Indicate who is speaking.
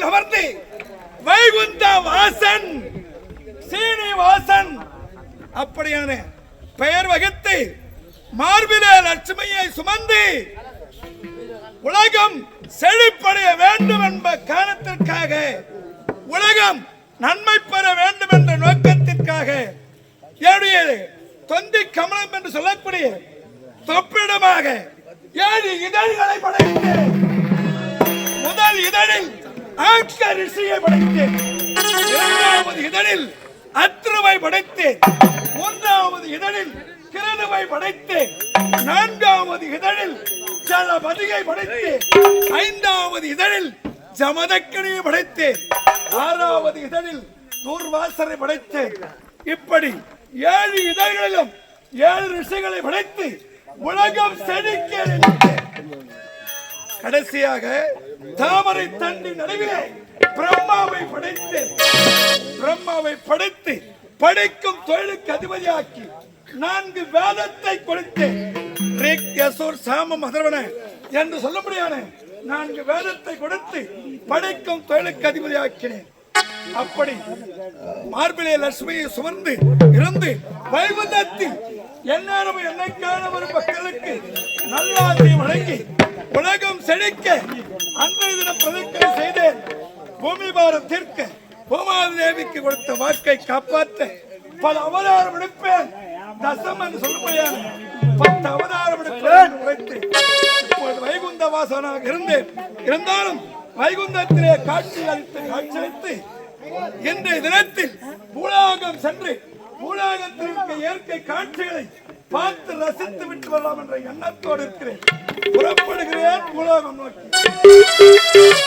Speaker 1: பக்கத்தில் அமர்ந்து வைகுந்த வாசன் சீனிவாசன் அப்படியான பெயர் வகித்து மார்பிலே லட்சுமியை சுமந்து உலகம் செழிப்படைய வேண்டும் என்ப காரணத்திற்காக உலகம் நன்மை பெற வேண்டும் என்ற நோக்கத்திற்காக என்னுடைய தொந்தி கமலம் என்று சொல்லக்கூடிய தொப்பிடமாக ஏழு இதழ்களை படைத்து முதல் இதழில் ஆக்க ரிஷியை படைத்தேன் இரண்டாவது இதழில் அத்ருவை படைத்தேன். மூன்றாவது இதழில் கிருணுவை படைத்தேன். நான்காவது இதழில் ஜலபதியை படைத்தேன். ஐந்தாவது இதழில் ஜமதக்கணியை படைத்தேன். ஆறாவது இதழில் தூர்வாசரை படைத்தேன். இப்படி ஏழு இதழ்களிலும் ஏழு ரிஷிகளை படைத்து உலகம் செழிக்க கடைசியாக தாமரை தண்டி நடுவிலே பிரம்மாவை படைத்து பிரம்மாவை படைத்து படிக்கும் தொழிலுக்கு அதிபதியாக்கி நான்கு வேதத்தை கொடுத்து ரிக், சாம சாமம் அதர்வன என்று சொல்லும்படியான நான்கு வேதத்தை கொடுத்து படைக்கும் தொழிலுக்கு அதிபதியாக்கினேன். அப்படி மார்பிலே லட்சுமியை சுமந்து இருந்து வைகுந்தத்தில் எந்நேரம் என்னைக்கான ஒரு மக்களுக்கு நல்லாசி வழங்கி உலகம் செழிக்க அன்றைய தினம் பிரதிக்கை செய்தேன். பூமி பாரத்திற்கு பூமாதி தேவிக்கு கொடுத்த வாக்கை காப்பாற்ற பல அவதாரம் எடுப்பேன். தசம் என்று சொல்லுமையான பத்து அவதாரம் எடுப்பேன் உழைத்து இப்பொழுது வைகுந்த வாசனாக இருந்தேன். இருந்தாலும் வைகுந்தத்திலே காட்சி அளித்து காட்சி அளித்து இன்றைய தினத்தில் பூலாகம் சென்று பூலாகத்திற்கு இயற்கை காட்சிகளை பார்த்து ரசித்து விட்டு வரலாம் என்ற எண்ணத்தோடு இருக்கிறேன். புறப்படுகிறேன் உலகம் நோக்கி.